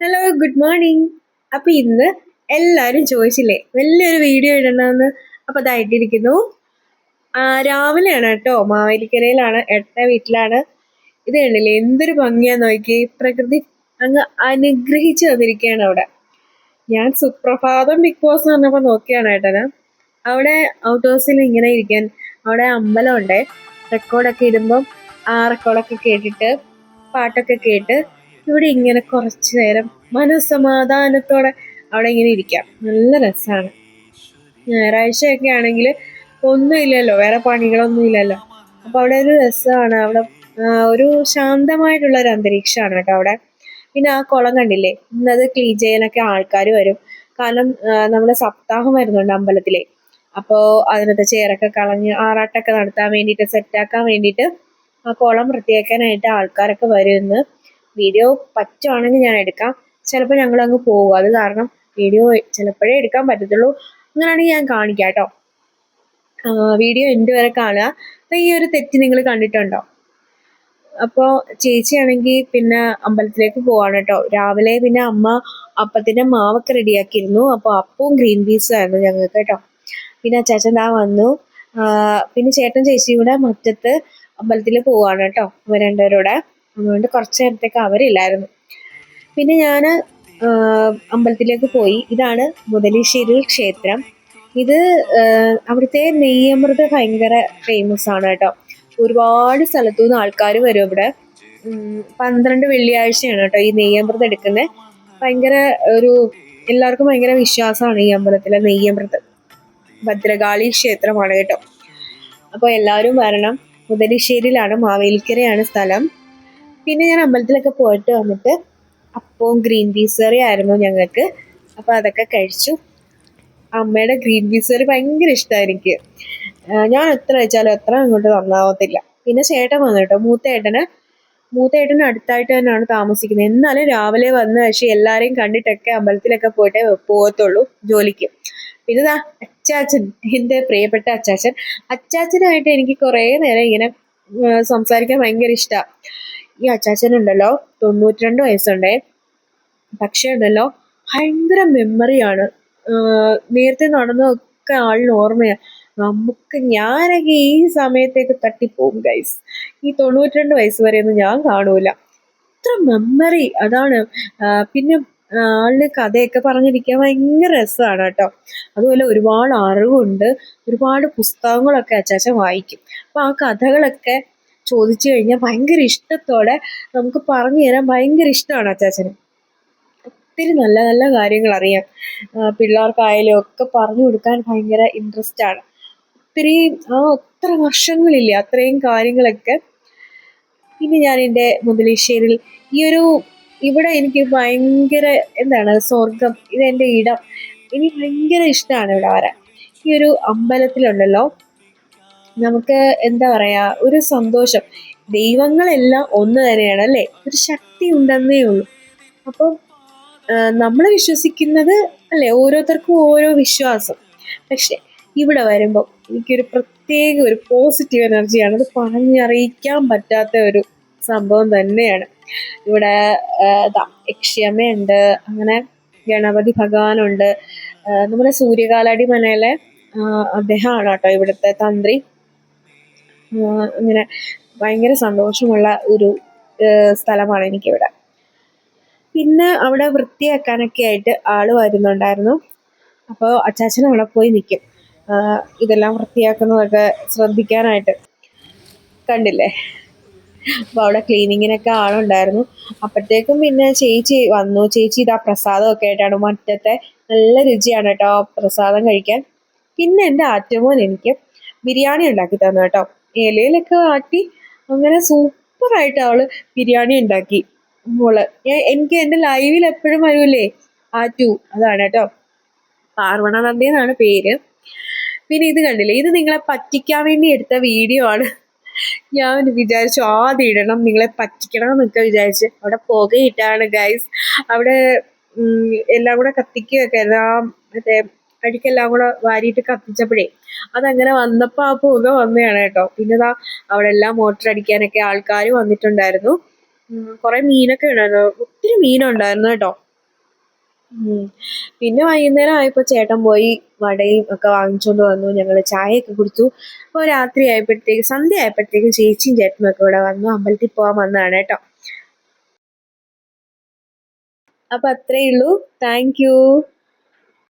Hello good morning അപ്പോൾ ഇന്ന് എല്ലാവരും ചോദിച്ചില്ലേ വലിയൊരു വീഡിയോ ഇടണമെന്ന് അപ്പോൾ അതായിട്ടിരിക്കുന്നു. രാവിലെയാണ് കേട്ടോ മാവേലിക്കരയിലാണ് എട്ട വീട്ടിലാണ്. ഇത് കണ്ടില്ലേ എന്തൊരു ഭംഗിയാ നോക്കി. പ്രകൃതി അങ്ങ് അനുഗ്രഹിച്ചു തന്നിരിക്കുകയാണ് അവിടെ. ഞാൻ സുപ്രഭാതം ബിഗ് ബോസ് എന്ന് പറഞ്ഞപ്പോൾ നോക്കിയാണ് ഏട്ടന്. അവിടെ ഔട്ട് ഹൗസിൽ ഇങ്ങനെ ഇരിക്കാൻ അവിടെ അമ്പലമുണ്ട് റെക്കോർഡൊക്കെ ഇടുമ്പം ആ റെക്കോർഡൊക്കെ കേട്ടിട്ട് പാട്ടൊക്കെ കേട്ട് ഇവിടെ ഇങ്ങനെ കുറച്ചു നേരം മനസ്സമാധാനത്തോടെ അവിടെ ഇങ്ങനെ ഇരിക്കാം. നല്ല രസമാണ് ഞായറാഴ്ചയൊക്കെ ആണെങ്കിൽ ഒന്നുമില്ലല്ലോ വേറെ പണികളൊന്നും ഇല്ലല്ലോ. അപ്പൊ അവിടെ ഒരു രസമാണ്. അവിടെ ഒരു ശാന്തമായിട്ടുള്ള ഒരു അന്തരീക്ഷമാണ് കേട്ടോ അവിടെ. പിന്നെ ആ കുളം കണ്ടില്ലേ? ഇന്നത് ക്ലീൻ ചെയ്യാനൊക്കെ ആൾക്കാർ വരും. കാരണം നമ്മുടെ സപ്താഹം വരുന്നുണ്ട് അമ്പലത്തിലെ. അപ്പോൾ അതിനകത്ത് ചേറൊക്കെ കളഞ്ഞ് ആറാട്ടൊക്കെ നടത്താൻ വേണ്ടിയിട്ട് സെറ്റാക്കാൻ വേണ്ടിയിട്ട് ആ കുളം വൃത്തിയാക്കാനായിട്ട് ആൾക്കാരൊക്കെ വരുമെന്ന് വീഡിയോ പറ്റുവാണെങ്കിൽ ഞാൻ എടുക്കാം. ചിലപ്പോൾ ഞങ്ങൾ അങ്ങ് പോകും. അത് കാരണം വീഡിയോ ചിലപ്പോഴേ എടുക്കാൻ പറ്റത്തുള്ളൂ. അങ്ങനെയാണെങ്കിൽ ഞാൻ കാണിക്കാം കേട്ടോ. വീഡിയോ എന്റെ വരെ കാണുക. അപ്പം ഈ ഒരു തെറ്റ് നിങ്ങൾ കണ്ടിട്ടുണ്ടോ? അപ്പോൾ ചേച്ചിയാണെങ്കിൽ പിന്നെ അമ്പലത്തിലേക്ക് പോവാണ് കേട്ടോ. രാവിലെ പിന്നെ അമ്മ അപ്പത്തിന്റെ മാവൊക്കെ റെഡിയാക്കിയിരുന്നു. അപ്പോൾ അപ്പവും ഗ്രീൻ പീസും ആയിരുന്നു ഞങ്ങൾക്ക് കേട്ടോ. പിന്നെ അച്ചാച്ചൻ ദാ വന്നു. പിന്നെ ചേട്ടൻ ചേച്ചിയും കൂടെ മുറ്റത്ത് അമ്പലത്തിൽ പോവാണ് കേട്ടോ. അവർ രണ്ടുപേരൂടെ അതുകൊണ്ട് കുറച്ച് നേരത്തേക്ക് അവരില്ലായിരുന്നു. പിന്നെ ഞാൻ അമ്പലത്തിലേക്ക് പോയി. ഇതാണ് മുതലേശ്ശേരി ക്ഷേത്രം. ഇത് അവിടുത്തെ നെയ്യമൃത് ഭയങ്കര ഫേമസ് ആണ് കേട്ടോ. ഒരുപാട് സ്ഥലത്തു നിന്ന് ആൾക്കാർ വരും ഇവിടെ. പന്ത്രണ്ട് വെള്ളിയാഴ്ചയാണ് കേട്ടോ ഈ നെയ്യമൃത് എടുക്കുന്നത് ഭയങ്കര ഒരു എല്ലാവർക്കും ഭയങ്കര വിശ്വാസമാണ് ഈ അമ്പലത്തിലെ നെയ്യമൃത്. ഭദ്രകാളി ക്ഷേത്രമാണ് കേട്ടോ. അപ്പോൾ എല്ലാവരും വരണം. മുതലിശ്ശേരിയിലാണ് മാവേലിക്കരയാണ് സ്ഥലം. പിന്നെ ഞാൻ അമ്പലത്തിലൊക്കെ പോയിട്ട് വന്നിട്ട് അപ്പവും ഗ്രീൻ പീസ് കറി ആയിരുന്നു ഞങ്ങൾക്ക്. അപ്പോൾ അതൊക്കെ കഴിച്ചു. അമ്മയുടെ ഗ്രീൻ പീസ് കറി ഭയങ്കര ഇഷ്ടമാണ് എനിക്ക്. ഞാൻ എത്ര വെച്ചാലും എത്ര അങ്ങോട്ട് നന്നാവത്തില്ല. പിന്നെ ചേട്ടൻ വന്നു കേട്ടോ. മൂത്ത ഏട്ടന് മൂത്ത ഏട്ടന് അടുത്തായിട്ട് തന്നെയാണ് താമസിക്കുന്നത്. എന്നാലും രാവിലെ വന്ന് പക്ഷേ എല്ലാവരെയും കണ്ടിട്ടൊക്കെ അമ്പലത്തിലൊക്കെ പോയിട്ടേ പോകത്തുള്ളൂ ജോലിക്ക്. പിന്നെ ദാ അച്ചാച്ചൻ എന്റെ പ്രിയപ്പെട്ട അച്ചാച്ചൻ. അച്ചാച്ചനായിട്ട് എനിക്ക് കുറേ നേരം ഇങ്ങനെ സംസാരിക്കാൻ ഭയങ്കര ഇഷ്ടമാണ് ഈ അച്ചാച്ചനുണ്ടല്ലോ തൊണ്ണൂറ്റിരണ്ട് വയസ്സുണ്ടേ. പക്ഷേ ഉണ്ടല്ലോ ഭയങ്കര മെമ്മറിയാണ്. നേരത്തെ നടന്നതൊക്കെ ആളിന് ഓർമ്മയാണ് നമുക്ക് ഞാനൊക്കെ ഈ സമയത്തേക്ക് തട്ടിപ്പോകും ഗൈസ് ഈ തൊണ്ണൂറ്റിരണ്ട് വയസ്സ് വരെയൊന്നും ഞാൻ കാണൂല. ഇത്ര മെമ്മറി അതാണ്. പിന്നെ ആളിന് കഥയൊക്കെ പറഞ്ഞിരിക്കാൻ ഭയങ്കര രസമാണ് കേട്ടോ. അതുപോലെ ഒരുപാട് അറിവുണ്ട് ഒരുപാട് പുസ്തകങ്ങളൊക്കെ അച്ചാച്ച വായിക്കും. അപ്പോൾ ആ കഥകളൊക്കെ ചോദിച്ചു കഴിഞ്ഞാൽ ഭയങ്കര ഇഷ്ടത്തോടെ നമുക്ക് പറഞ്ഞു തരാൻ ഭയങ്കര ഇഷ്ടമാണ് അച്ചാച്ചന്. ഒത്തിരി നല്ല നല്ല കാര്യങ്ങൾ അറിയാം. പിള്ളേർക്കായാലും ഒക്കെ പറഞ്ഞു കൊടുക്കാൻ ഭയങ്കര ഇൻട്രസ്റ്റ് ആണ്. ഒത്തിരി ആ ഒത്ര വർഷങ്ങളില്ല അത്രയും കാര്യങ്ങളൊക്കെ. പിന്നെ ഞാൻ എന്റെ മുതലേശ്ശേരിയിൽ ഈ ഒരു ഇവിടെ എനിക്ക് ഭയങ്കര എന്താണ് സ്വർഗം ഇതെന്റെ ഇടം എനിക്ക് ഭയങ്കര ഇഷ്ടമാണ് ഇവിടെ വരാൻ. ഈ ഒരു അമ്പലത്തിലുണ്ടല്ലോ നമുക്ക് എന്താ പറയാ ഒരു സന്തോഷം. ദൈവങ്ങളെല്ലാം ഒന്ന് തന്നെയാണ് അല്ലേ? ഒരു ശക്തി ഉണ്ടെന്നേ ഉള്ളൂ. അപ്പം നമ്മൾ വിശ്വസിക്കുന്നത് അല്ലേ? ഓരോരുത്തർക്കും ഓരോ വിശ്വാസം. പക്ഷെ ഇവിടെ വരുമ്പോൾ എനിക്കൊരു പ്രത്യേക ഒരു പോസിറ്റീവ് എനർജിയാണ് അത് പറഞ്ഞറിയിക്കാൻ പറ്റാത്ത ഒരു സംഭവം തന്നെയാണ്. ഇവിടെ യക്ഷ്യമ്മയുണ്ട് അങ്ങനെ ഗണപതി ഭഗവാനുണ്ട്. നമ്മുടെ സൂര്യകാലാടി മനയിലെ അദ്ദേഹമാണ് കേട്ടോ ഇവിടുത്തെ തന്ത്രി. അങ്ങനെ ഭയങ്കര സന്തോഷമുള്ള ഒരു സ്ഥലമാണ് എനിക്കിവിടെ. പിന്നെ അവിടെ വൃത്തിയാക്കാനൊക്കെ ആയിട്ട് ആൾ വരുന്നുണ്ടായിരുന്നു. അപ്പോൾ അച്ചാച്ചൻ അവിടെ പോയി നിൽക്കും ഇതെല്ലാം വൃത്തിയാക്കുന്നതൊക്കെ ശ്രദ്ധിക്കാനായിട്ട്. കണ്ടില്ലേ? അപ്പോൾ അവിടെ ക്ലീനിങ്ങിനൊക്കെ ആളുണ്ടായിരുന്നു. അപ്പോഴത്തേക്കും പിന്നെ ചേച്ചി വന്നു. ചേച്ചി ഇതാ പ്രസാദമൊക്കെ ആയിട്ടാണ് മറ്റത്തെ നല്ല രുചിയാണ് കേട്ടോ പ്രസാദം കഴിക്കാൻ. പിന്നെ എന്റെ ആറ്റുമോൻ എനിക്ക് ബിരിയാണി ഉണ്ടാക്കി തന്നു കേട്ടോ. ഇലയിലൊക്കെ ആട്ടി അങ്ങനെ സൂപ്പറായിട്ട് അവൾ ബിരിയാണി ഉണ്ടാക്കി. മോൾ എനിക്ക് എന്റെ ലൈവിൽ എപ്പോഴും വരൂലേ? ആറ്റു അതാണ് കേട്ടോ. പാർവണ നന്ദി എന്നാണ് പേര്. പിന്നെ ഇത് കണ്ടില്ലേ ഇത് നിങ്ങളെ പറ്റിക്കാൻ വേണ്ടി എടുത്ത വീഡിയോ ആണ്. ഞാൻ വിചാരിച്ചു ആദ്യം ഇടണം നിങ്ങളെ പറ്റിക്കണം എന്നൊക്കെ വിചാരിച്ച്. അവിടെ പുകയിട്ടാണ് ഗൈസ് അവിടെ എല്ലാം കൂടെ കത്തിക്കുകയൊക്കെ ആയിരുന്നു. മറ്റേ അടിക്കെല്ലാം കൂടെ വാരിയിട്ട് കത്തിച്ചപ്പോഴേ അതങ്ങനെ വന്നപ്പോൾ ആ പുക വന്നതാണ് കേട്ടോ. പിന്നെ ദാ അവിടെ എല്ലാം മോട്ടർ അടിക്കാനൊക്കെ ആൾക്കാർ വന്നിട്ടുണ്ടായിരുന്നു. കുറേ കുറെ മീനൊക്കെ ഉണ്ടായിരുന്നു. ഒത്തിരി മീനുണ്ടായിരുന്നു കേട്ടോ. പിന്നെ വൈകുന്നേരം ആയപ്പോൾ ചേട്ടൻ പോയി വടയും ഒക്കെ വാങ്ങിച്ചുകൊണ്ട് വന്നു. ഞങ്ങൾ ചായയൊക്കെ കുടിച്ചു. അപ്പോൾ രാത്രി ആയപ്പോഴത്തേക്ക് സന്ധ്യ ആയപ്പോഴത്തേക്കും ചേച്ചിയും ചേട്ടനും ഒക്കെ ഇവിടെ വന്നു. അമ്പലത്തിൽ പോകാൻ വന്നതാണ് കേട്ടോ. അപ്പം അത്രയേ ഉള്ളൂ. താങ്ക്